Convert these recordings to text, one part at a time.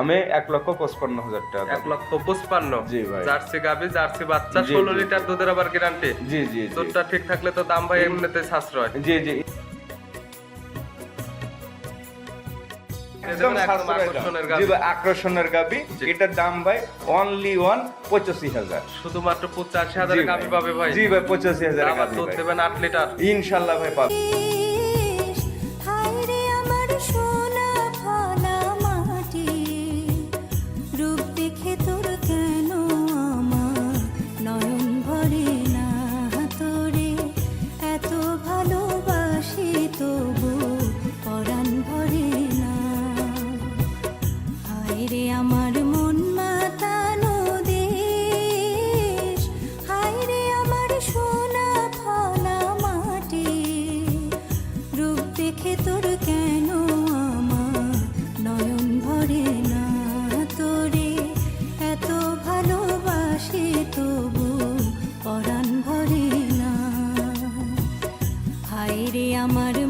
আমি এক লক্ষ পঁচপান্ন হাজার টাকা এক লক্ষ পঁচপান্ন? জি ভাই। জার্সি গাবি জার্সি বাচ্চা ষোলো লিটার দুধের আবার গ্যারান্টি জি জি দুধটা ঠিক থাকলে তো দাম ভাই এমনিতে সাশ্রয়। জি জি। আকর্ষণের গাবি। এটার দাম ভাই অনলি ওয়ান পঁচাশি হাজার। শুধুমাত্র পঁচাশি হাজার গাবি পাবে ভাই। জি ভাই পঁচাশি হাজার আবার দুধ দেবেন আট লিটার। ইনশাল্লাহ ভাই পাবে। হায়রে আমার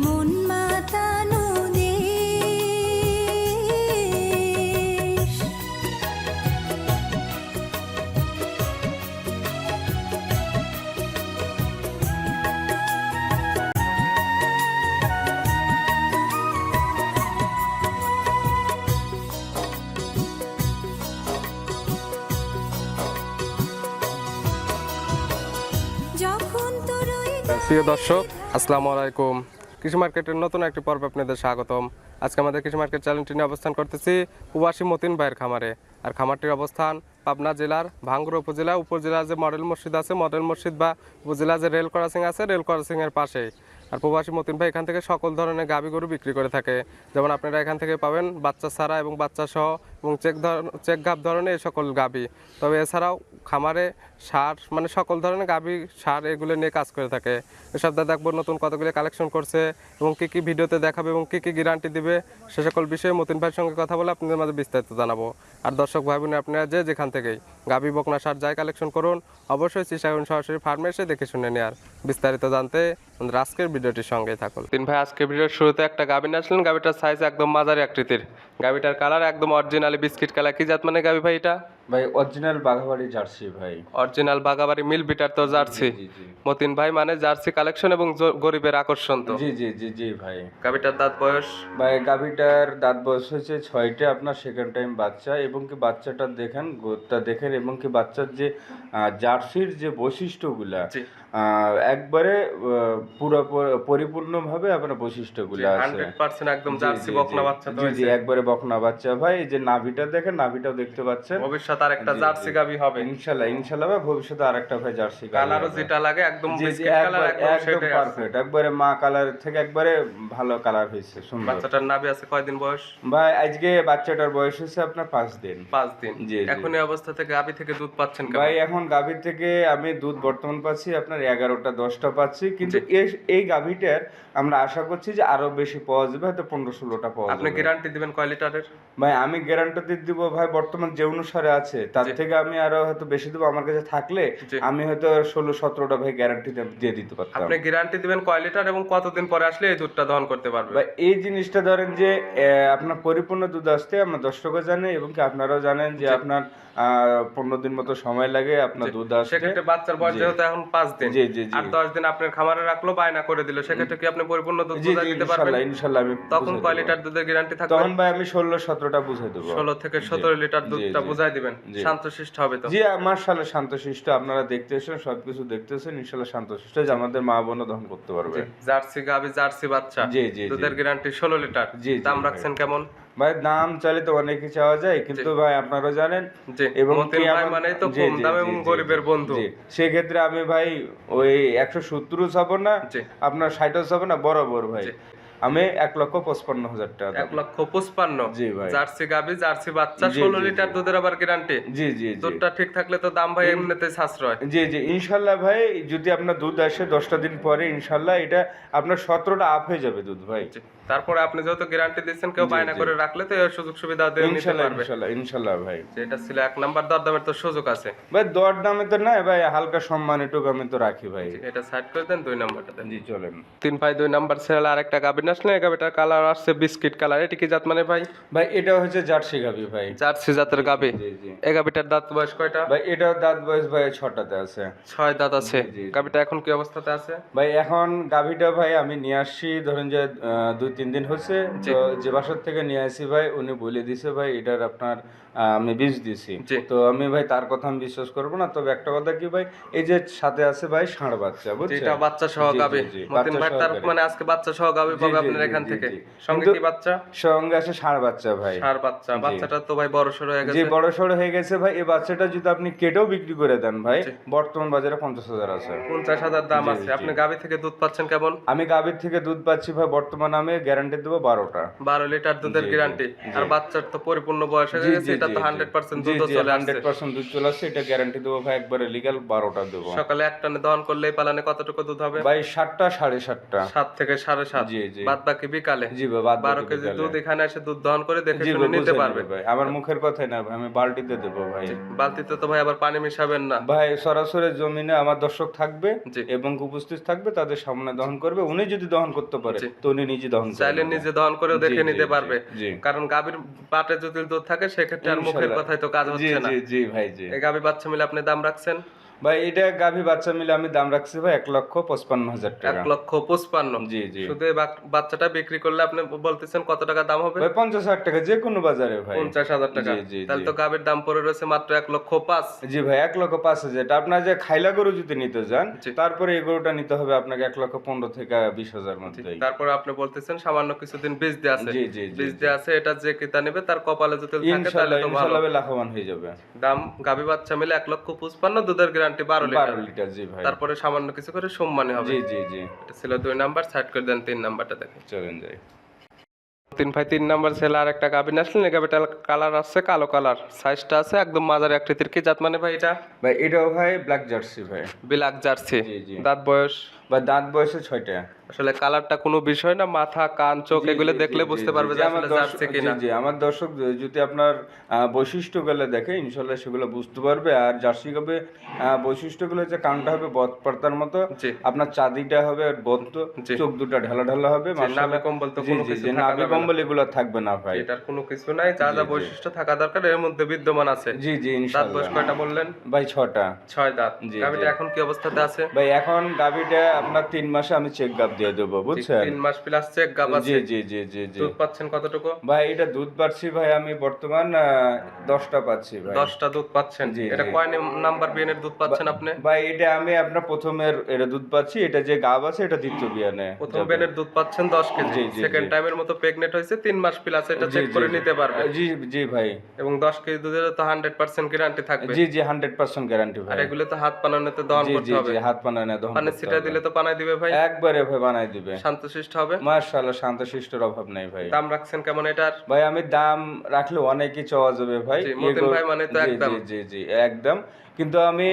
প্রিয় দর্শক, আসসালামু আলাইকুম। কৃষি মার্কেটের নতুন একটি পর্ব আপনাদের স্বাগতম। আজকে আমাদের কৃষি মার্কেট চ্যানেলটি নিয়ে অবস্থান করতেছি প্রবাসী মতিন ভাইয়ের খামারে। আর খামারটির অবস্থান পাবনা জেলার ভাঙ্গুর উপজেলা, উপজেলার যে মডেল মসজিদ আছে, মডেল মসজিদ বা উপজেলা যে রেল ক্রসিং আছে, রেল ক্রসিং এর পাশেই। আর প্রবাসী মতিন ভাই এখান থেকে সকল ধরনের গাভী গরু বিক্রি করে থাকে। যেমন আপনারা এখান থেকে পাবেন বাচ্চা ছাড়া এবং বাচ্চা সহ এবং চেক ধর, চেক গাভ ধরনের সকল গাভী তবে এছাড়াও খামারে সার মানে সকল ধরনের গাভী সার এগুলো নিয়ে কাজ করে থাকে। এসব দা দেখব নতুন কতগুলি কালেকশন করছে এবং কী কী ভিডিওতে দেখাবে এবং কী কী গ্যারান্টি দিবে, সে সকল বিষয়ে মতিন ভাইয়ের সঙ্গে কথা বলে আপনাদের মাঝে বিস্তারিত জানাব। আর দর্শক ভাই বোনে আপনারা যে যেখান থেকেই গাভী বকনা, সার যাই কালেকশন করুন, অবশ্যই চেষ্টা সরাসরি ফার্মে এসে দেখে শুনে নেওয়ার বিস্তারিত জানতে আজকের ভিডিওটির সঙ্গে থাকুন। তিন ভাই, আজকে ভিডিওর শুরুতে একটা গাভী আসলেন। গাভীটার সাইজ একদম মাঝারি আকৃতির। গাভীটার কালার একদম অরিজিনালি বিস্কিট কালার কি জাত মানে গাভী ভাই এটা? ভাই অরিজিনাল বাঘাবাড়ি জার্সি ভাই। অরিজিনাল বাগাবাড়ি মিল বিটার তো জার্সি মতিন ভাই মানে জার্সি কালেকশন এবং গরিবের আকর্ষণ তো। জি জি জি জি ভাই। গাভীটার দাঁত বয়স? ভাই গাভীটার দাঁত বয়স হয়েছে ছয়টা আপনার সেকেন্ড টাইম বাচ্চা এবং কি বাচ্চাটা দেখেন গোদটা দেখেন এবং কি বাচ্চার যে আহ, জার্সির যে বৈশিষ্ট্যগুলা আহ, একবারে পুরো পরিপূর্ণভাবে আপনার বৈশিষ্ট্যগুলো আছে। হান্ড্রেড পার্সেন্ট একদম জার্সি বকনা বাচ্চা তো জি জি একবারে বকনা বাচ্চা। ভাই যে নাভিটা দেখেন নাভিটাও দেখতে পাচ্ছেন। ভবিষ্যৎ আর একটা জার্সি। গাভী হবে। ইনশাল্লাহ ইনশাল্লাহ ভাই ভবিষ্যতে আরেকটা ভাই জার্সি গাভী কালারও যেটা লাগে একদম বিস্কিট কালার একদম সেটাই পারফেক্ট একবারে মা কালার থেকে একবারে ভালো কালার হয়েছে সুন্দর। বাচ্চাটার নাভি আছে কয়দিন বয়স? ভাই আজকে বাচ্চাটার বয়স হচ্ছে আপনার পাঁচ দিন। পাঁচ দিন। জি। এখন এই অবস্থা থেকে গাভী থেকে দুধ পাচ্ছেন? ভাই এখন গাভীর থেকে আমি দুধ বর্তমান পাচ্ছি আপনার এগারোটা দশটা পাচ্ছি। কিন্তু এই গাভীটার আমরা আশা করছি যে আরও বেশি পাওয়া যাবে হয়তো পনেরো ষোলোটা পাওয়া যাবে। আপনি গ্যারান্টি দিবেন কয় লিটারের? ভাই আমি গ্যারান্টি দিব ভাই বর্তমান যে অনুসারে আছে তার থেকে আমি আরও হয়তো বেশি দেবো আমার কাছে থাকলে আমি হয়তো ষোলো সতেরোটা ভাই গ্যারান্টি দিয়ে দিতে পারতাম। আপনি গ্যারান্টি দিবেন কয় লিটার এবং কতদিন পরে আসলে এই দুধটা দহন করতে পারবে এই জিনিসটা ধরেন যে আপনার পরিপূর্ণ দুধ আসতে আমরা দর্শকও জানে এবং কি আপনারাও জানেন যে আপনার পনেরো দিন মতো সময় লাগে আপনার দুধ আসতে। সেক্ষেত্রে বাচ্চার বয়স যেহেতু এখন পাঁচ দিন জি জি আর দশ দিন আপনার খামারে রাখল বায়না করে দিল সেক্ষেত্রে কি আপনি পরিপূর্ণ দুধ দিতে পারবেন? ইনশাল্লাহ আমি তখন কয় লিটার দুধের গ্যারান্টি থাকবে? তখন ভাই আমি ষোলো সতেরোটা বুঝাই দেবো। ষোলো থেকে সতেরো লিটার দুধটা বুঝাই দিবেন। শান্তশিষ্ট হবে তো? জি সালে শান্তশিষ্ট। আপনারা সবকিছু দেখতেছেন ইনশাল্লাহ শান্তশিষ্ট যে আমাদের মা বোনও দহন করতে পারবে। জার্সি গাবি জার্সি বাচ্চা। জি, জি। দুধের গ্যারান্টি ষোলো লিটার। জি, দাম রাখছেন কেমন? ভাই দাম চাইলে তো অনেকই চাওয়া যায় কিন্তু ভাই আপনারা জানেন এবং তো কম দাম গরিবের বন্ধু। সেক্ষেত্রে আমি ভাই ওই একশো সত্তরও যাব না আপনার ষাটও যাব না বরাবর ভাই। আমি এক লক্ষ পঁচপান্ন হাজার টাকা এক লক্ষ পঁচপান্ন। জি ভাই। জার্সি গাবি জার্সি বাচ্চা ষোলো লিটার দুধের আবার গ্যারান্টি জি জি দুধটা ঠিক থাকলে তো দাম ভাই এমনিতে সাশ্রয়। জি জি ইনশাল্লাহ ভাই যদি আপনার দুধ আসে দশটা দিন পরে ইনশাল্লাহ এটা আপনার সতেরোটা আপ হয়ে যাবে দুধ ভাই। তারপরে আপনি যেহেতু গ্যারান্টি দিচ্ছেন কেউ বায়না করে রাখলে তো সুযোগ সুবিধা দিয়ে নিতে ইনশাল্লাহ পারবে। ইনশাল্লাহ ইনশাল্লাহ ভাই। যেটা ছিল এক নাম্বার দরদামের তো সুযোগ আছে। ভাই দর দামে তো নাই ভাই হালকা সম্মান এটুকু আমি তো রাখি ভাই। এটা সাইড করে দেন দুই নাম্বারটা দেন। জি চলেন। তিন ভাই দুই নাম্বার ছেড়ে আরেকটা গাবিন আসলে গাবিটার কালার আসছে বিস্কিট কালার এটি কি জাত মানে ভাই? ভাই এটা হচ্ছে জার্সি গাভি ভাই। জার্সি জাতের গাবি? জি জি। এই গাবিটার দাঁত বয়স কয়টা? ভাই এটাও দাঁত বয়স ভাই ছটাতে আছে। ছয় দাঁত আছে। গাবিটা এখন কি অবস্থাতে আছে? ভাই এখন গাভিটা ভাই আমি নিয়ে আসছি ধরেন যে দুই তিন দিন হচ্ছে। তো যে বাসার থেকে নিয়ে আসি ভাই উনি বলে দিছে ভাই এটার আপনার আমি বীজ দিছি। তো আমি ভাই তার কথা আমি বিশ্বাস করব না। তবে একটা কথা কি ভাই এই যে সাথে আছে ভাই ষাঁড় বাচ্চা বুঝছেন? যেটা বাচ্চা সহ গাবি। মতিন ভাই তার মানে আজকে বাচ্চা সহ গাবি পাবে আপনার এখান থেকে। সঙ্গে কি বাচ্চা? সঙ্গে বাচ্চা ভাই। সার বাচ্চা। বাচ্চাটা তো ভাই বড় সড়ো হয়ে যে বড় সড়ো হয়ে গেছে ভাই। এই বাচ্চাটা যদি আপনি কেটেও বিক্রি করে দেন ভাই বর্তমান বাজারে পঞ্চাশ হাজার আছে। পঞ্চাশ হাজার দাম আছে। আপনি। গাবি থেকে দুধ পাচ্ছেন কেমন? আমি গাভীর থেকে দুধ পাচ্ছি ভাই বর্তমান আমি গ্যারান্টি দেবো বারোটা। বারো লিটার দুধের গ্যারান্টি। আর বাচ্চার তো পরিপূর্ণ বয়স হয়ে গেছে এটা তো হান্ড্রেড পার্সেন্ট দুধ চলে হান্ড্রেড পার্সেন্ট দুধ চলে আসছে এটা গ্যারান্টি দেবো ভাই একবারে লিগাল বারোটা দেবো। সকালে এক টানে দহন করলে পালানে কতটুকু দুধ হবে? ভাই সাতটা সাড়ে সাতটা। সাত থেকে সাড়ে সাত। জি, জি। বাদ বাকি বিকালে। জি ভাই বারো কেজি দুধ এখানে এসে দুধ দহন করে দেখে শুনে নিতে পারবে। ভাই আমার মুখের কথাই না আমি বালতিতে দেবো ভাই। বালতিতে তো ভাই আবার পানি মিশাবেন না। ভাই সরাসরি জমিনে আমার দর্শক থাকবে এবং উপস্থিত থাকবে তাদের সামনে দহন করবে উনি যদি দহন করতে পারে। তো উনি নিজে দহন চাইলে নিজে দহন করেও দেখে নিতে পারবে। কারণ গাভীর পাটে যদি দুধ থাকে সেক্ষেত্রে আর মুখের। কথাই তো কাজ হচ্ছে না। জি জি ভাই জি। এই গাভী বাচ্চা মিলে আপনি দাম রাখছেন? ভাই এটা গাভী বাচ্চা মিলে আমি দাম রাখছি ভাই এক লক্ষ পঁচপান্ন হাজার এক টাকা লক্ষ পঁচপান্ন। জি জি। শুধু বাচ্চাটা বিক্রি করলে আপনি বলতেছেন কত টাকা দাম হবে? ভাই পঞ্চাশ হাজার টাকা যে কোনো বাজারে ভাই। পঞ্চাশ হাজার টাকা। জি, জি, তাহলে তো গাভীর দাম পড়ে রয়েছে মাত্র এক লক্ষ পাঁচ। জি ভাই এক লক্ষ পাঁচ হাজার। আপনার যে খাইলা গরু যদি নিতে যান তারপরে এই গরুটা নিতে হবে আপনাকে এক লক্ষ পনেরো থেকে বিশ হাজার মধ্যে তারপরে আপনি বলতেছেন সামান্য কিছুদিন বীজ দিয়ে আছে। জি, জি, বীজ দিয়ে আছে এটা যে কিতা নেবে তার কপালে যদি থাকে তাহলে তো ভালো। লাভবান হয়ে যাবে। দাম গাভী বাচ্চা মিলে এক লক্ষ পঁচপান্ন দুধের গ্যারান্টি বারো লিটার। বারো লিটার জি ভাই। তারপরে সামান্য কিছু করে সম্মানে হবে। জি জি জি। এটা ছিল দুই নাম্বার সাইড করে দেন তিন নাম্বারটা দেখেন। চলেন যাই। তিন ভাই তিন নাম্বার ছেলে আর একটা গাবিন আসলেন গাবিটা কালার আছে কালো কালার। সাইজটা আছে একদম মাঝারি আকৃতির। কি জাত মানে ভাই এটা? ভাই এটাও ভাই ব্ল্যাক জার্সি ভাই। ব্ল্যাক জার্সি জি, জি। দাঁত বয়স? বা দাঁত বয়সে ছয়টা আসলে কালারটা কোনো বিষয় না মাথা কান চোখ এগুলো দেখলে বুঝতে পারবে যে আমার আসলে দর্শক- জার্সি কিনা। জি, জি, আমার দর্শক যদি আপনার বৈশিষ্ট্যগুলো দেখে ইনশাল্লাহ সেগুলো বুঝতে পারবে। আর জার্সি গাবে বৈশিষ্ট্যগুলো হচ্ছে কানটা হবে বৎপার্তার মতো আপনার চাঁদিটা হবে বদ্ধ চোখ দুটো ঢালা ঢালা হবে নাভি কম্বল তো কোনো কিছু নাভি কম্বল এগুলো থাকবে না ভাই। এটার কোনো কিছু নাই যা যা বৈশিষ্ট্য থাকা দরকার এর মধ্যে বিদ্যমান আছে। জি জি দাঁত ইনশাল্লাহ বয়স কয়টা বললেন? ভাই ছটা। ছয় দাঁত। জি, গাভীটা এখন কি অবস্থাতে আছে? ভাই এখন গাভিটা আপনার তিন মাসে আমি চেক গাপ দিয়ে দেবো বুঝছেন? তিন মাস প্লাস চেক জি আছে। জি জি জি জি। দুধ পাচ্ছেন কতটুকু? ভাই এটা দুধ পাচ্ছি ভাই আমি বর্তমান দশটা পাচ্ছি ভাই। দশটা দুধ পাচ্ছেন। জি, এটা কয় নাম্বার বিয়ানের দুধ পাচ্ছেন আপনি? ভাই এটা আমি আপনার প্রথমের এটা দুধ পাচ্ছি এটা যে গাব আছে এটা দ্বিতীয় বিয়ানে প্রথম যাবে। বেনের দুধ পাচ্ছেন দশ কেজি। জি, জি, সেকেন্ড জি। টাইমের মতো প্রেগনেন্ট হয়েছে তিন মাস প্লাস এটা চেক করে নিতে পারবে। জি জি ভাই। এবং দশ কেজি দুধের তো হান্ড্রেড পার্সেন্ট গ্যারান্টি থাকবে। জি জি হান্ড্রেড পার্সেন্ট গ্যারান্টি ভাই। আর এগুলো তো হাত পানানোতে দহন জি করতে হবে। জি হাত পানা না দহন পানি ছিটা দিলে তো বানাই দিবে ভাই। একবারে ভাই বানাই দিবে। শান্ত শান্তশিষ্ট হবে। মার্শাল্লাহ শান্তশিষ্টর অভাব নাই ভাই। দাম রাখছেন কেমন এটার? ভাই আমি দাম রাখলে অনেকই চাওয়া যাবে ভাই। মতিন ভাই মানে তো একদম। জি জি জি একদম। কিন্তু আমি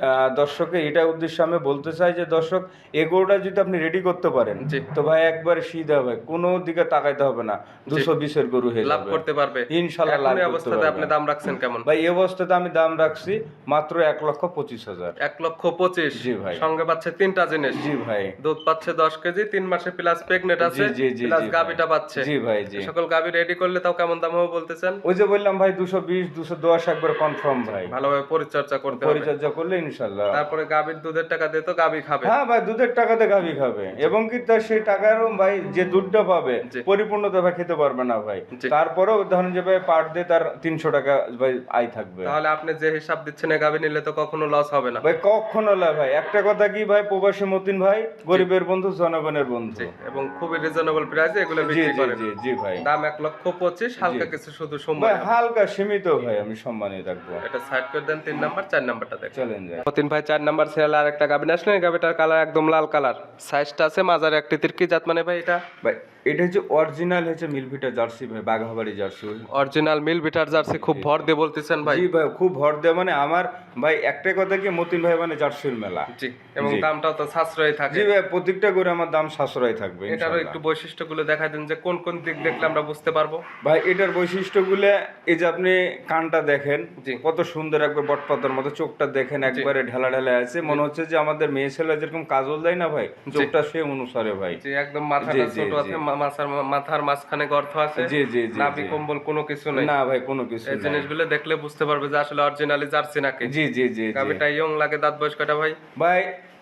আহ, দর্শকের এটা উদ্দেশ্যে আমি বলতে চাই যে দর্শক এগোটা যদি আপনি রেডি করতে পারেন তো ভাই একবার সিধা ভাই কোনো দিকে তাকাইতে হবে না দুশো বিশের গরু হয়ে লাভ করতে পারবে। ইনশাল্লাহ লাভ অবস্থাতে আপনি দাম রাখছেন কেমন? ভাই এই অবস্থাতে আমি দাম রাখছি মাত্র এক লক্ষ পঁচিশ হাজার। এক লক্ষ পঁচিশ। জি ভাই। সঙ্গে পাচ্ছে তিনটা জিনিস। জি ভাই। দুধ পাচ্ছে দশ কেজি তিন মাসে প্লাস প্রেগনেন্ট আছে জি, জি, প্লাস। গাভিটা পাচ্ছে। জি ভাই জি। সকল গাভি রেডি করলে তাও কেমন দাম হবে বলতেছেন? ওই যে বললাম ভাই দুশো বিশ দুশো দশ একবার কনফার্ম ভাই। ভালোভাবে পরিচর্যা করতে পরিচর্যা করলে ইনশাল্লাহ তারপরে গাভীর দুধের টাকা দিয়ে তো গাভি খাবে। হ্যাঁ ভাই দুধের টাকাতে গাভী খাবে। এবং কি তার সেই টাকারও ভাই যে দুধটা পাবে পরিপূর্ণতা ভাই খেতে পারবে না ভাই। তারপরেও ধরেন যে ভাই পার তার তিনশো টাকা ভাই আয় থাকবে। তাহলে আপনি যে হিসাব দিচ্ছেন গাভি নিলে তো কখনো লস হবে না। ভাই কখনো না ভাই। একটা কথা কি ভাই প্রবাসী মতিন ভাই গরিবের বন্ধু জনগণের বন্ধু। এবং খুবই রিজনেবল প্রাইসে এগুলো জি বিক্রি জি করেন। জি জি ভাই। দাম এক লক্ষ পঁচিশ হালকা কিছু শুধু সময় হালকা সীমিত ভাই আমি সম্মানই রাখব। এটা সাইড করে দেন তিন নাম্বার চার নাম্বারটা দেখ চলেন যাই তিন ভাই চার নাম্বার সিরিয়াল আর একটা গাভি আসলেন গাবিটার কালার একদম লাল কালার সাইজটা আছে মাজার একটি তিরকি জাত মানে ভাই এটা ভাই এটা হচ্ছে অরিজিনাল হচ্ছে মিলভিটা জার্সি ভাই বাঘাবাড়ি জার্সি অরিজিনাল মিল বিটার জার্সি খুব ভর দিয়ে বলতেছেন ভাই। জি ভাই খুব ভর দিয়ে মানে আমার ভাই একটাই কথা কি মতিন ভাই মানে জার্সির মেলা। জি এবং দামটাও তো সাশ্রয়ী থাকে। জি ভাই প্রত্যেকটা করে আমার দাম সাশ্রয় থাকবে এটারও একটু বৈশিষ্ট্যগুলো দেখাই দিন যে কোন কোন দিক দেখলে আমরা বুঝতে পারব। ভাই এটার বৈশিষ্ট্যগুলো এই যে আপনি কানটা দেখেন জি। কত সুন্দর একবার বটপাতার মতো চোখটা দেখেন একবারে ঢেলা ঢেলা আছে। মনে হচ্ছে যে আমাদের মেয়ে ছেলে যেরকম কাজল দেয় না ভাই চোখটা সে অনুসারে ভাই। যে একদম মাথাটা জি, জি, ছোট আছে মাথার মাথার মাঝখানে গর্ত আছে। জি জি জি নাভি কম্বল কোনো কিছু নেই। না ভাই কোনো কিছু এই। জিনিসগুলো দেখলে বুঝতে পারবে যে আসলে অরিজিনালি জার্সি নাকি। জি জি জি জি। গাবিটা ইয়ং লাগে দাঁত বয়স কয়টা ভাই? ভাই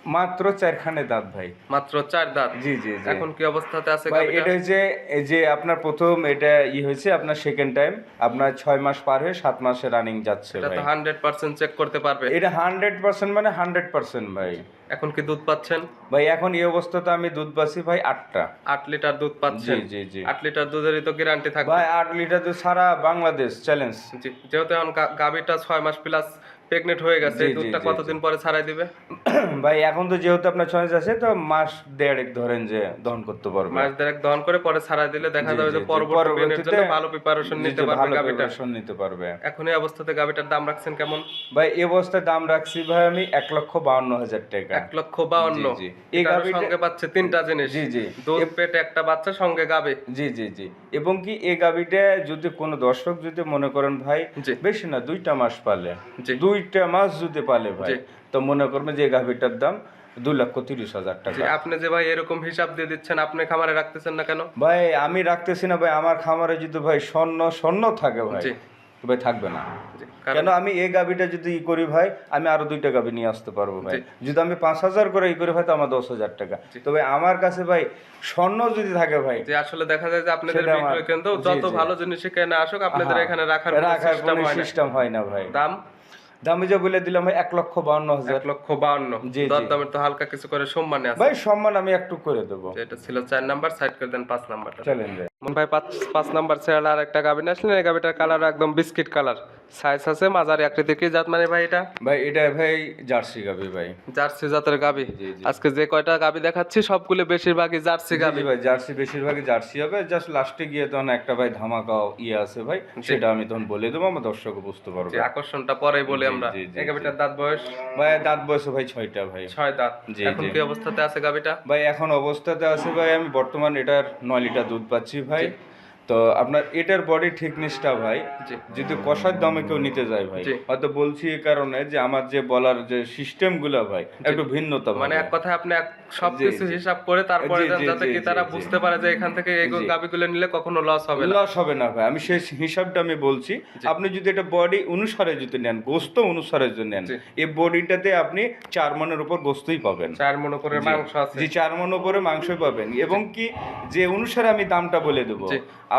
মাত্র চারখানে দাঁত ভাই। মাত্র চার দাঁত? জি জি এখন কি অবস্থাতে আছে ভাই এটা হচ্ছে এই যে আপনার প্রথম এটা ই হয়েছে আপনার সেকেন্ড টাইম আপনার ছয় মাস পার হয়ে সাত মাসে রানিং যাচ্ছে এটা তো হান্ড্রেড পার্সেন্ট চেক করতে পারবে। এটা হান্ড্রেড পার্সেন্ট মানে হান্ড্রেড পার্সেন্ট ভাই। এখন কি দুধ পাচ্ছেন? ভাই এখন এই অবস্থাতে আমি দুধ পাচ্ছি ভাই আটটা। আট লিটার দুধ পাচ্ছেন? জি জি আট লিটার দুধেরই তো গ্যারান্টি থাকবে। ভাই আট লিটার দুধ সারা বাংলাদেশ চ্যালেঞ্জ জি যেহেতু এখন গা- গাভীটা ছয় মাস প্লাস প্রেগনেন্ট হয়ে গেছে জি, জি, দুধটা জি, কতদিন পরে ছাড়াই দিবে? ভাই এখন তো যেহেতু আপনার চয়েস আছে তো মাস দেড়েক ধরেন যে দহন করতে পারবে। মাস দেড়েক দহন করে পরে ছাড়াই দিলে দেখা জি, যাবে জি, যে জি, পরবর্তী পেনের পরবর্তীতে জন্য ভালো প্রিপারেশন জি, নিতে জি, পারবে ভালো গাভীটা। preparation নিতে পারবে। এখন এই অবস্থাতে গাভীটার দাম রাখছেন কেমন? ভাই এই অবস্থায় দাম রাখছি ভাই আমি এক লক্ষ বাউন্ন হাজার টাকা। এক লক্ষ বাউন্ন। জি, জি। এই এটার গাভীটা- সঙ্গে পাচ্ছে তিনটা জিনিস। জি, জি। দুধ পেটে একটা বাচ্চা সঙ্গে গাবে জি জি জি। এবং কি এই গাবিটা যদি কোনো দর্শক যদি মনে করেন ভাই জি। বেশি না দুইটা মাস পালে। জি। দুইটা মাস যদি পালে ভাই তো মনে করবেন যে গাভিটার দাম দুই লক্ষ তিরিশ হাজার টাকা। আপনি যে ভাই এরকম হিসাব দিয়ে দিচ্ছেন আপনি খামারে রাখতেছেন না কেন? ভাই আমি রাখতেছি না ভাই আমার খামারে যদি ভাই স্বর্ণ স্বর্ণ থাকে ভাই ভাই থাকবে না। কেন আমি এই গাবিটা যদি ই করি ভাই আমি আরও দুইটা গাবি নিয়ে আসতে পারব ভাই। যদি আমি পাঁচ হাজার করে ই করি ভাই তো আমার দশ হাজার টাকা। তবে আমার কাছে ভাই স্বর্ণ যদি থাকে ভাই যে আসলে দেখা যায় যে আপনাদের বিক্রয় কেন্দ্র যত ভালো জিনিস কেনা আসুক আপনাদের এখানে রাখার রাখার সিস্টেম হয় না ভাই। দাম? দামি যে বলে দিলাম ভাই এক লক্ষ বাউন্ন হাজার। এক লক্ষ বাউন্ন। জি, দামের তো হালকা কিছু করে সম্মানে আছে। ভাই সম্মান আমি একটু করে দেবো। এটা ছিল চার নাম্বার সাইড করে দেন পাঁচ নাম্বারটা। চলেন মন ভাই পাঁচ পাঁচ নাম্বার সিরিয়াল আর একটা গাবিন আসলেন এই গাবিটার কালার একদম বিস্কিট কালার সাইজ আছে মাঝারি আকৃতির। কি জাত মানে ভাই এটা? ভাই এটা ভাই জার্সি গাবি ভাই। জার্সি জাতের জি। আজকে যে কয়টা গাবি দেখাচ্ছি সবগুলো বেশিরভাগই জার্সি গাবি ভাই জার্সি বেশিরভাগই জার্সি হবে। জাস্ট লাস্টে গিয়ে তখন একটা ভাই ধামাকা ইয়ে আছে ভাই সেটা আমি তখন বলে দেবো আমার দর্শক বুঝতে পারবে। আকর্ষণটা পরে বলি আমরা। এই গাবিটার দাঁত বয়স? ভাই দাঁত বয়স ভাই ছয়টা ভাই। ছয় দাঁত। এখন কি অবস্থাতে আছে গাবিটা ভাই এখন অবস্থাতে আছে ভাই আমি বর্তমান এটার নয় লিটার দুধ পাচ্ছি ভাই তো আপনার এটার বডি ঠিকনেসটা ভাই যদি কষার দামে কেউ নিতে যায় ভাই হয়তো বলছি এই কারণে যে আমার যে বলার যে সিস্টেমগুলা ভাই একটু ভিন্নতা মানে এক কথায় আপনি জি, জি। হিসাব করে তারপরে যাতে কি তারা বুঝতে পারে যে এখান থেকে এই গাবিগুলো নিলে কখনো লস হবে না। লস হবে না ভাই আমি সেই হিসাবটা আমি বলছি। আপনি যদি এটা বডি অনুসারে যদি নেন গোস্ত অনুসারে যদি নেন এই বডিটাতে আপনি চার মনের উপর গোস্তই পাবেন। চার মনে মাংস আছে। জি চার মন উপরে মাংসই পাবেন। এবং কি যে অনুসারে আমি দামটা বলে দেবো।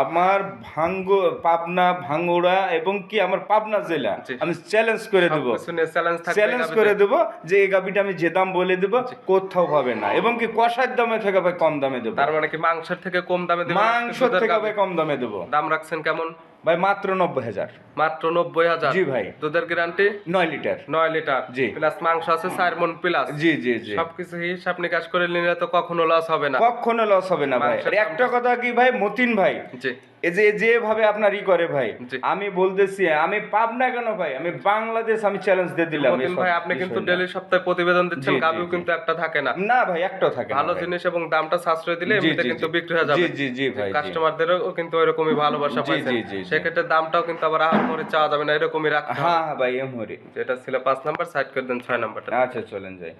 আমার ভাঙ্গ পাবনা ভাঙ্গুড়া এবং কি আমার পাবনা জেলা। আমি চ্যালেঞ্জ করে দেব। চ্যালেঞ্জ চ্যালেঞ্জ করে দেব যে এই গাবিটা আমি যে দাম বলে দেব কোথাও পাবে না। এবং কি কষার দামে থেকে ভাই কম দামে দেবো। তার মানে কি মাংসের থেকে কম দামে দেবো? মাংস থেকে? ভাই কম দামে দেবো। দাম রাখছেন কেমন? ভাই মাত্র নব্বই হাজার। মাত্র নব্বই হাজার। জি ভাই। দুধের গ্যারান্টি নয় লিটার। নয় লিটার। জি। প্লাস মাংস আছে চার মন প্লাস জি জি জি। সবকিছু হিসাব নিকাশ করে নিলে তো কখনো লস হবে না। কখনো লস হবে না ভাই। একটা কথা কি ভাই মতিন ভাই? জি। এই যে যেভাবে আপনার ই করে ভাই আমি বলতেছি আমি পাবনা কেন ভাই? আমি বাংলাদেশ আমি চ্যালেঞ্জ দিয়ে দিলাম মতিন ভাই আপনি কিন্তু ডেলি সপ্তাহে প্রতিবেদন দিচ্ছেন গাবিও কিন্তু একটা থাকে না। না ভাই একটাও থাকে ভালো জিনিস এবং দামটা সাশ্রয় দিলে এমনিতে কিন্তু। বিক্রি হয়ে যাবে। জি, জি, জি, ভাই, কাস্টমারদেরও কিন্তু ওইরকমই ভালোবাসা জি, জি, জি। সেক্ষেত্রে দামটাও কিন্তু আবার করে চাওয়া যাবে না এরকমই রাখ হ্যাঁ হ্যাঁ ভাই এমহরি যেটা ছিল পাঁচ নাম্বার সাইড করে দেন ছয় নাম্বারটা। আচ্ছা চলেন যাই।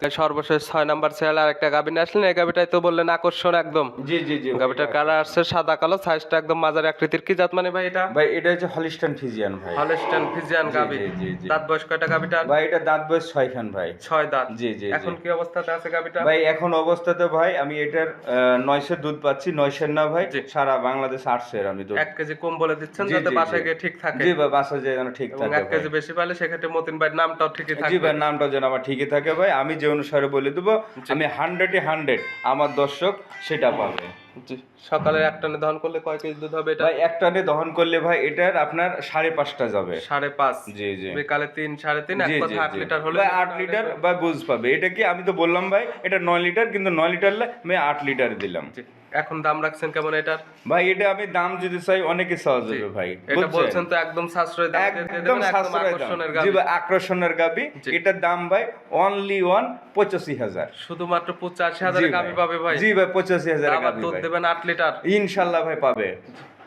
সর্বশেষ ছয় নাম্বার সিরিয়াল আর একটা নিয়ে আসলেন এই তো বললেন আকর্ষণ একদম। জি জি জি কালার আসছে সাদা কালো সাইজটা একদম মাঝারি আকৃতির। কি জাত মানে ভাই এটা? ভাই এটা হচ্ছে হলিস্টান ফিজিয়ান ভাই। হলস্টাইন ফিজিয়ান জি, জি, জি। দাঁত বয়স কয়টা ভাই এটা দাঁত বয়স ছয় খান ভাই। ছয় দাঁত। জি জি এখন। কি অবস্থাতে আছে ভাই এখন অবস্থাতে ভাই আমি এটার নয়শের দুধ পাচ্ছি নয়শের না ভাই। সারা বাংলাদেশ আটশের আমি দুধ। এক কেজি কম বলে দিচ্ছেন যাতে বাসায় গিয়ে ঠিক থাকে। জি ভাই বাসা যায় যেন ঠিক থাকে এক কেজি বেশি পাইলে সেক্ষেত্রে মতিন ভাইয়ের নামটাও ঠিকই জি ভাই নামটা যেন আমার ঠিকই থাকে ভাই। আমি যে অনুসারে বলে দেবো আমি হান্ড্রেডে হান্ড্রেড আমার দর্শক সেটা পাবে। সকালে এক টানে দহন করলে কয় কেজি দুধ হবে এটা? ভাই এক টানে দহন করলে ভাই এটার আপনার সাড়ে পাঁচটা যাবে। সাড়ে পাঁচ? জি জি। বিকালে তিন সাড়ে তিন এক জি, কথা জি, আট লিটার হলে ভাই আট লিটার বা বুঝ পাবে। এটা কি আমি তো বললাম ভাই এটা নয় লিটার কিন্তু নয় লিটার আমি আট লিটার দিলাম। এখন দাম রাখছেন কেমন এটার? ভাই এটা আমি দাম যদি চাই অনেকে সহজ হবে ভাই এটা বলছেন তো একদম সাশ্রয় দাম একদম সাশ্রয়। আকর্ষণের জি গাভী। আকর্ষণের গাবি। এটার দাম ভাই অনলি ওয়ান পঁচাশি হাজার। শুধুমাত্র পঁচাশি হাজার গাবি পাবে ভাই। জি ভাই পঁচাশি হাজার আবার গাবি দুধ দেবেন আট লিটার। ইনশাল্লাহ ভাই পাবে।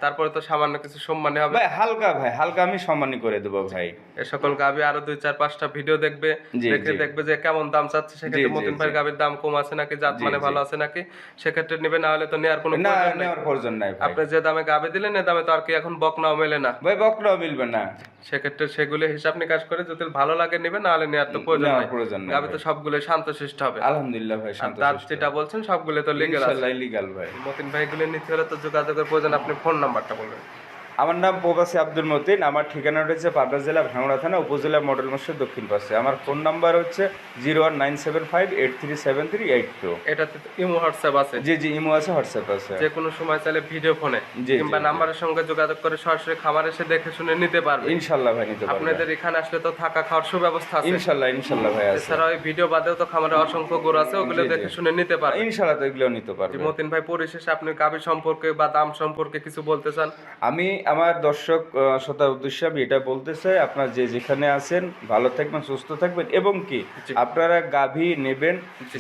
তারপরে তো সামান্য কিছু সম্মানে হবে। ভাই হালকা ভাই হালকা আমি সম্মানই করে দেবো ভাই। এ সকল গাভি আরও দুই চার পাঁচটা ভিডিও দেখবে দেখে দেখবে যে কেমন দাম চাচ্ছে। সেক্ষেত্রে মতিন। ভাই গাভির দাম কম আছে নাকি? জাত মানে ভালো আছে নাকি? সেক্ষেত্রে নেবে না হলে তো নেওয়ার কোনো না নেওয়ার প্রয়োজন নাই ভাই। আপনি যে দামে গাভি দিলেন এ দামে তো আর কি এখন বকনাও মেলে না। ভাই বকরাও মিলবে না। সেক্ষেত্রে সেগুলো হিসাব নিকাশ করে যদি ভালো লাগে নেবে না হলে নেওয়ার তো প্রয়োজন নাই। প্রয়োজন নাই ভাই। তো সবগুলো শান্তশিষ্ট হবে। আলহামদুলিল্লাহ ভাই শান্ত যেটা বলছেন সবগুলো তো লিগেল আছে। লিগাল ভাই। মতিন ভাইগুলো নিতে হলে তো যোগাযোগের প্রয়োজন আপনি ফোন নাম্বারটা বলবেন। আমার নাম প্রবাসী আব্দুল মতিন। আমার ঠিকানা রয়েছে পাবনা জেলা ভাঙড়া থানা উপজেলা মডেল মসজিদ দক্ষিণ পাশে। আমার ফোন নাম্বার হচ্ছে zero one nine seven five eight three seven three eight two. এটাতে ইমো হোয়াটসঅ্যাপ আছে। জি জি ইমো আছে হোয়াটসঅ্যাপ আছে। যে কোনো সময় চাইলে ভিডিও ফোনে জি, কিংবা নাম্বারের সঙ্গে যোগাযোগ করে সরাসরি খাবার এসে দেখে শুনে নিতে পারবে। ইনশাল্লাহ ভাই নিতে পারবে। আপনাদের এখানে আসলে তো থাকা খাওয়ার সুব্যবস্থা আছে। ইনশাল্লাহ ইনশাল্লাহ ভাই আছে। এছাড়াও এই ভিডিও বাদেও তো খামারে অসংখ্য গরু আছে ওগুলো। দেখে শুনে নিতে পারবে। ইনশাল্লাহ তো এগুলো নিতে পারবে। মতিন ভাই পরিশেষে আপনি গাভী সম্পর্কে বা দাম সম্পর্কে কিছু বলতে চান? আমি আমার দর্শক শ্রোতার উদ্দেশ্যে আমি এটা বলতে চাই আপনার যে যেখানে আছেন ভালো থাকবেন সুস্থ থাকবেন এবং কি আপনারা গাভী নেবেন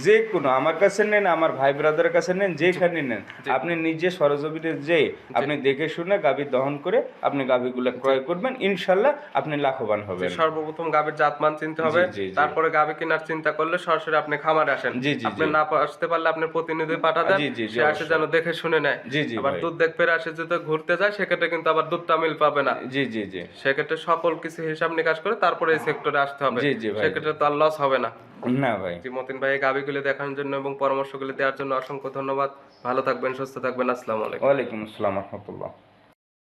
যে কোনো আমার কাছে নেন আমার ভাই ব্রাদারের কাছে নেন যেখানে নেন আপনি নিজে সরজমিনে যে আপনি দেখে শুনে গাভী দহন করে আপনি গাভীগুলো ক্রয় করবেন ইনশাল্লাহ আপনি লাভবান হবেন। সর্বপ্রথম গাভীর জাতমান চিনতে হবে। তারপরে গাভী কেনার চিন্তা করলে সরাসরি আপনি খামারে আসেন। জি, জি, আপনি না আসতে পারলে আপনি প্রতিনিধি পাঠা দেন জি, জি, জি, সে আসে যেন দেখে শুনে নেয়। জি, জি, আবার। দুধ দেখতে আসে যদি ঘুরতে যায় সেক্ষেত্রে কিন্তু আবার দুধটা মিল পাবে না। জি জি জি। সেক্ষেত্রে সকল কিছু হিসাব নিকাশ করে তারপরে এই সেক্টরে আসতে হবে। জি, জি, ভাই। সেক্ষেত্রে তো আর লস হবে না। না ভাই। জি মতিন ভাই এই গাভীগুলো দেখানোর জন্য এবং পরামর্শগুলি দেওয়ার জন্য অসংখ্য ধন্যবাদ। ভালো থাকবেন সুস্থ থাকবেন। আসসালামু আলাইকুম। ওয়ালাইকুম আসসালাম রহমতুল্লাহ।